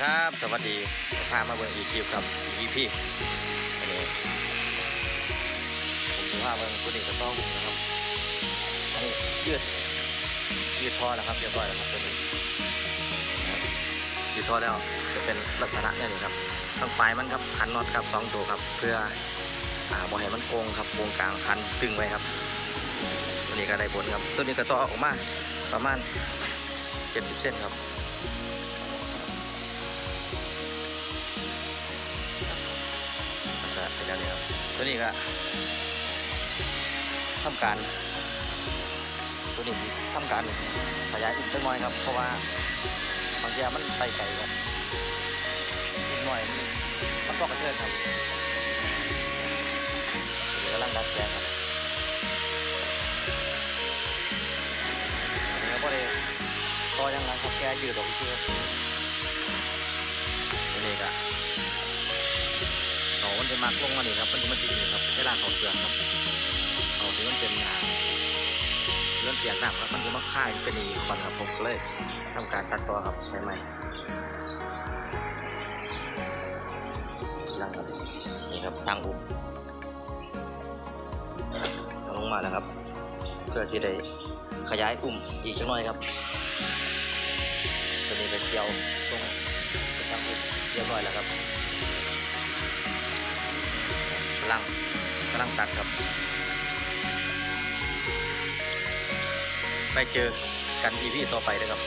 ครับ สวัสดีพามาเบิ่งอีคิวครับอีพีอันนี้ผมถือว่าเบิ่งตัวนี้ก็ต้องนะครับอันนี้ยืดยืดท่อแล้วครับเรียบร้อยแล้วครับตัวนี้ยืดท่อแล้วจะเป็นลักษณะนี่นครับตั้งปลายมันครับคันน็อตครับสองตัวครับ เพื่ออ่าบ่ให้มันโกงครับโกงกลางคันตึงไว้ครับ ตัวนี้ก็ได้ผลครับ ตัวนี้ก็ต่อออกมาประมาณ70เส้นครับ กษณะเป็นอย่างนี้ครับตัวนี้ก็ทำการตัวนี้ทำการขยายอีกสักหน่อยครับ เพราะว่าบางทีมันไปไกลครับอีกหน่อยมันต้องกระเทือนครับตัวนี้กำลังดัดแปลงครับอันนี้ก็พอดีต่อยังไงครับแกยืดออกเชื่อตัวนี้ก็ นจะมักลงมานี่ครับมันจะมาตีนี่ครับเวลาเขาเสื่อมครับเขาที่มันเป็นงานเรื่องเสียงดังครับมันจะมาค่ายเป็นอีกคนครับผมเลยทำการตัดต่อครับใช้ไหมนั่งครับนี่ครับตั้งอุ้มลงมาแล้วครับ เพื่อสิได้ขยายอุ้มอีกจักหน่อยครับตัวนี้เป็นเกี่ยวตรงตั้งอุ้มเรียบร้อยแล้วครับำลังกำลังตัดครับ ไปเจอกันอีพีต่อไปนะครับ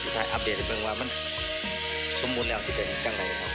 ที่ท้ายอัปเดตเบิ่งว่ามันสมบูรณ์แล้วสิเป็นจังไรครับ